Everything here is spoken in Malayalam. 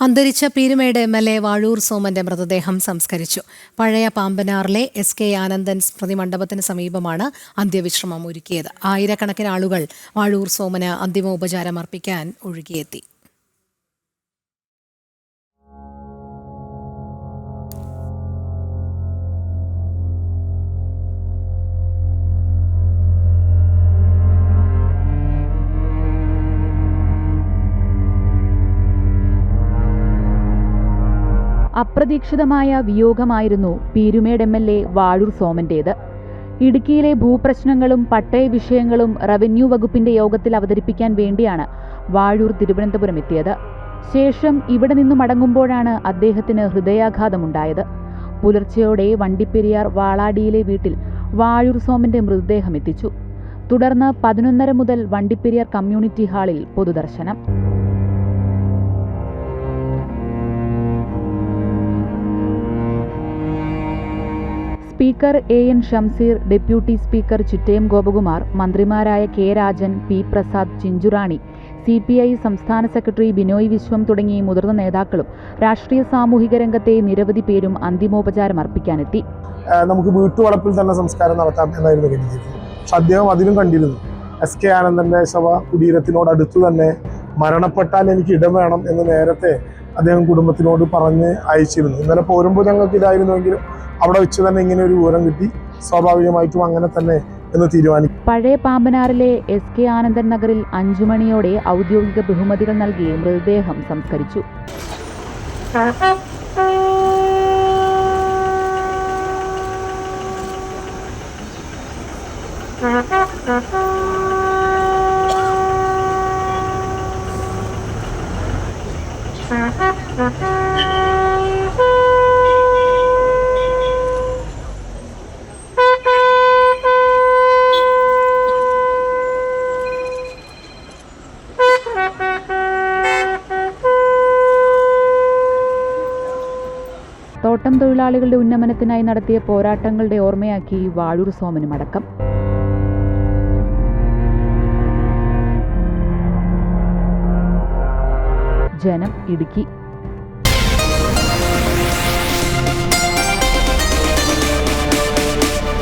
അന്തരിച്ച Peermade M L A Vazhoor സോമന്റെ മൃതദേഹം സംസ്കരിച്ചു. പഴയ പാമ്പനാറിലെ എസ് കെ ആനന്ദൻ സ്മൃതി മണ്ഡപത്തിന് സമീപമാണ് അന്ത്യവിശ്രമം ഒരുക്കിയത്. ആയിരക്കണക്കിന് ആളുകൾ വാഴൂർ സോമന് അന്തിമോപചാരം അർപ്പിക്കാൻ ഒഴുകിയെത്തി. അപ്രതീക്ഷിതമായ വിയോഗമായിരുന്നു Peermade M L A Vazhoor സോമന്റേത്. ഇടുക്കിയിലെ ഭൂപ്രശ്നങ്ങളും പട്ടയ വിഷയങ്ങളും റവന്യൂ വകുപ്പിന്റെ യോഗത്തിൽ അവതരിപ്പിക്കാൻ വേണ്ടിയാണ് വാഴൂർ തിരുവനന്തപുരം എത്തിയത്. ശേഷം ഇവിടെ നിന്ന് മടങ്ങുമ്പോഴാണ് അദ്ദേഹത്തിന് ഹൃദയാഘാതമുണ്ടായത്. പുലർച്ചെയോടെ വണ്ടിപ്പെരിയാർ വാളാടിയിലെ വീട്ടിൽ വാഴൂർ സോമന്റെ മൃതദേഹം എത്തിച്ചു. തുടർന്ന് പതിനൊന്നര മുതൽ വണ്ടിപ്പെരിയാർ കമ്മ്യൂണിറ്റി ഹാളിൽ പൊതുദർശനം. Speaker A N Shamseer deputy speaker Chittayam Gopakumar മന്ത്രിമാരായ K Rajan P Prasad Chinchurani C P I സംസ്ഥാന സെക്രട്ടറി ബിനോയ് വിശ്വം തുടങ്ങി മുതിർന്ന നേതാക്കളും രാഷ്ട്രീയ സാമൂഹിക രംഗത്തെ നിരവധി പേരും അന്തിമോപചാരം അർപ്പിക്കാനെത്തി. നമുക്ക് വീട്ടുവളപ്പിൽ തന്നെ സംസ്കാരം നടത്താം എന്നായിരുന്നു കരുതിയിരുന്നത് അദ്ദേഹം അതിലും കണ്ടിരുന്നു. എസ് കെ ആനന്ദന്റെ ശവ കുടീരത്തിനോട് അടുത്ത് തന്നെ മരണപ്പെട്ടാൽ എനിക്ക് ഇടം വേണം എന്ന് നേരത്തെ അദ്ദേഹം കുടുംബത്തിനോട് പറഞ്ഞ് അയച്ചിരുന്നു. ഇന്നലെ പോരുമ്പോൾ ഞങ്ങൾക്ക് ഇതായിരുന്നുവെങ്കിലും അവിടെ വെച്ച് തന്നെ ഇങ്ങനെ ഒരു വിവരം കിട്ടി. സ്വാഭാവികമായിട്ടും അങ്ങനെ തന്നെ എന്ന് തീരുമാനിക്കും. പഴയ പാമ്പനാറിലെ എസ് കെ ആനന്ദൻ നഗറിൽ അഞ്ചു മണിയോടെ ഔദ്യോഗിക ബഹുമതികൾ നൽകി മൃതദേഹം സംസ്കരിച്ചു. തോട്ടം തൊഴിലാളികളുടെ ഉന്നമനത്തിനായി നടത്തിയ പോരാട്ടങ്ങളുടെ ഓർമ്മയാക്കി വാഴൂർ സോമനും അടക്കം. ജനം ഇടുക്കി.